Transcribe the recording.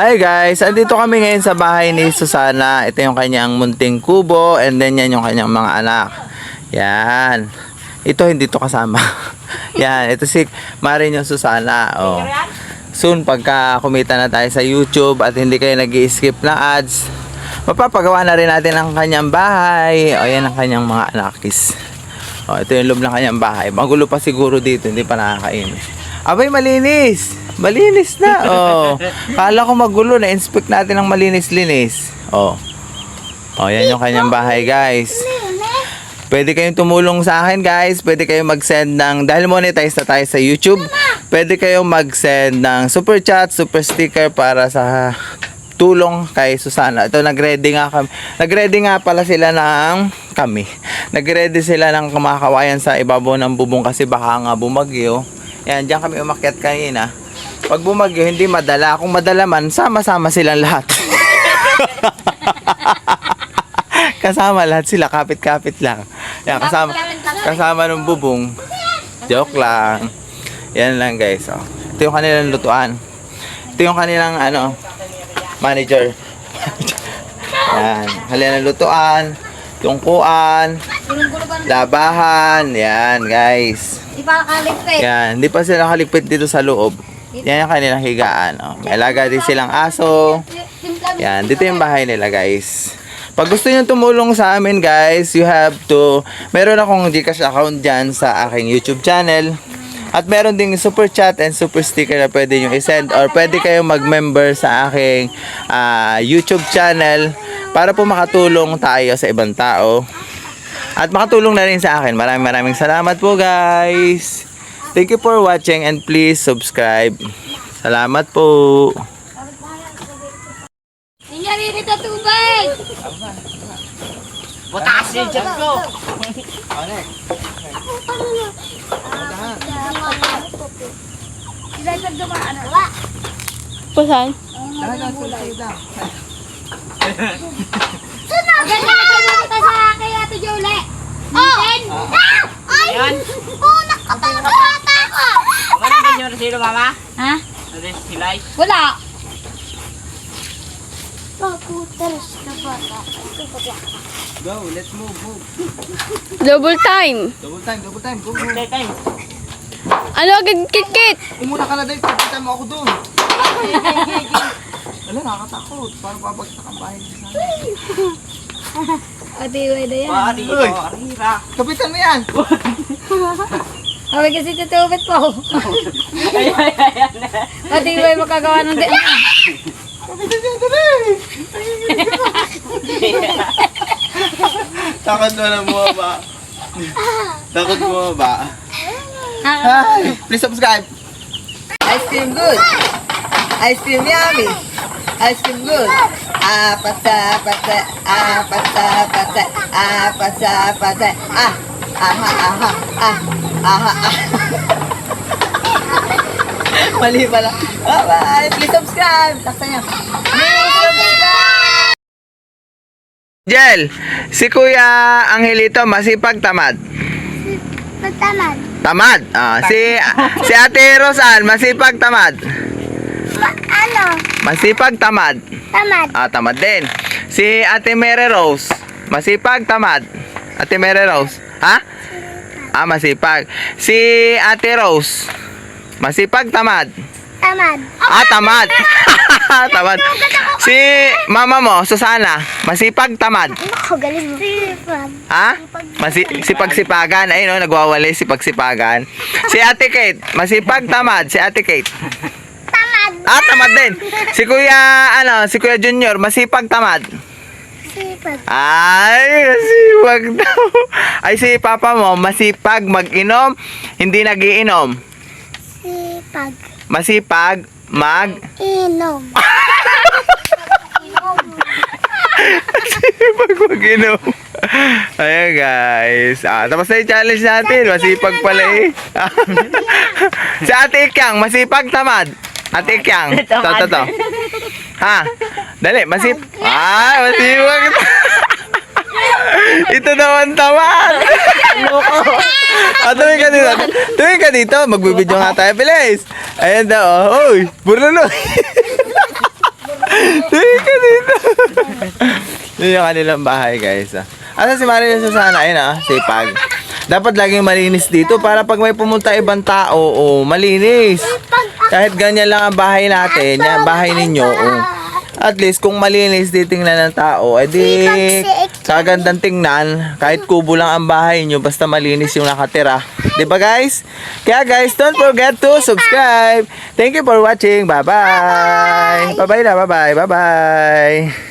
Hi guys, andito kami ngayon sa bahay ni Susana. Ito yung kanyang munting kubo and then yan yung kanyang mga anak. Yan. Ito hindi to kasama. yan, ito si Marin yung Susana. Oh. Soon pagka kumita na tayo sa YouTube at hindi kayo nag skip na ads, mapapagawa na rin natin ang kanyang bahay. O yan ang kanyang mga anakis. O, ito yung loob ng kanyang bahay. Magulo pa siguro dito, hindi pa nakakain. Abay, malinis! Malinis na, oh. Kala ko magulo, na-inspect natin ang malinis-linis. Oh. Oh, yan yung kanyang bahay, guys. Pwede kayong tumulong sa akin, guys. Pwede kayong mag-send ng, dahil monetize na tayo sa YouTube, pwede kayong mag-send ng super chat, super sticker para sa tulong kay Susana. Ito, nag-ready nga kami. Nag-ready nga pala sila ng kami. Nag-ready sila ng kumakawayan sa ibabaw ng bubong kasi baka nga bumagyo. Yan, diyan kami umakyat kanina. Pag bumagyo, hindi madala. Kung madala man, sama-sama silang lahat. kasama lahat sila, kapit-kapit lang. Yan, kasama, kasama ng bubong. Joke lang. Yan lang guys. Oh. Ito yung kanilang lutuan. Ito yung kanilang ano, manager. Yan. Kanilang lutuan, tungkuan, labahan. Yan guys. Di pa nakaligpit. Yan. Hindi pa sila nakaligpit dito sa loob. Yan yung kanilang higaan. Oh. May alaga din silang aso. Yan, dito yung bahay nila guys. Pag gusto niyo tumulong sa amin guys, you have to, meron akong Gcash account dyan sa aking YouTube channel. At meron ding super chat and super sticker na pwede nyo isend or pwede kayong mag-member sa aking ah, YouTube channel para po makatulong tayo sa ibang tao. At makatulong na rin sa akin. Maraming maraming salamat po guys. Thank you for watching and please subscribe. Salamat po. Rin ito tubig. Butas yung dyan ko. Sila sa dumaan. Wala. Pusan? Sunod! Ganyan ka sa kay Ate Jolie. Minsan. Ah! Ay! Ayan. Oh, nakatanga bata ko. Wala ka nyo sino mama? Ha? Ano silay? Wala. Pagkutaras na bata. Go, let's move, move. Double time. Double time, double time. Go, go. Tay tay. Ano agad kit-kit? Umuna ka na dahil pagkita mo ako doon. Wala, nakakatakot. Parang babagsak ang bahay Ate, wala yan. Pari ko, arira. Kapitan mo yan! Sabi kasi tutubit po. Ate, wala makagawa ng di. Kapitan yan, dali! Takot mo na bumaba. Takot bumaba. Hi! Please subscribe! Ice cream good. Ice cream yummy. Ice cream good. Apa sa pasa, apa sa pasa, apa sa pasa. Ah, aha, aha, ah, aha, ah. Mali pala. Bye-bye. Please subscribe. Taksa niyo. Please subscribe. Jel, si Kuya Angelito masipag tamad. Magtamad. Tamad. Ah, si si Ate Rosan masipag tamad. ano? Masipag tamad. Tamad. Ah, tamad din. Si Ate Mary Rose, masipag tamad. Ate Mary Rose, ha? Ah, masipag. Si Ate Rose, masipag tamad. Tamad. Ah, tamad. tamad. Si mama mo, Susana, masipag tamad. Ako, galing mo. Sipag. Ha? Masi sipag-sipagan. Ayun, oh, nagwawali sipag-sipagan. Si Ate Kate, masipag tamad. Si Ate Kate. Ah, tamad din. Si Kuya, ano, si Kuya Junior, masipag tamad. Sipag. Ay, masipag daw. Ay, si Papa mo, masipag mag-inom, hindi nagiinom. Sipag. Masipag mag... Inom. Masipag mag-inom. Ayan guys. Ah, tapos na yung challenge natin. Masipag pala eh. si Ate Ikyang, masipag tamad. Ate Ikyang. To, to, to. Ha? Dali, masip... Ah, masipag. Ito naman tamad. Ah, tumingin ka dito. Tumingin ka dito. Magbibideo nga tayo. Bilis. Ayan daw. Oh. Uy, burlolo. Yun yung kanilang bahay, guys. Ah. Asa si Marilyn Susana? Ayun ah, sipag. Dapat laging malinis dito para pag may pumunta ibang tao, oh, malinis. Kahit ganyan lang ang bahay natin, yan, bahay ninyo, oh. At least kung malinis titingnan ng tao, edi kagandang tingnan. Kahit kubo lang ang bahay nyo, basta malinis yung nakatira. 'Di ba guys? Kaya guys, don't forget to subscribe. Thank you for watching. Bye-bye. Bye-bye na, bye-bye. Bye-bye.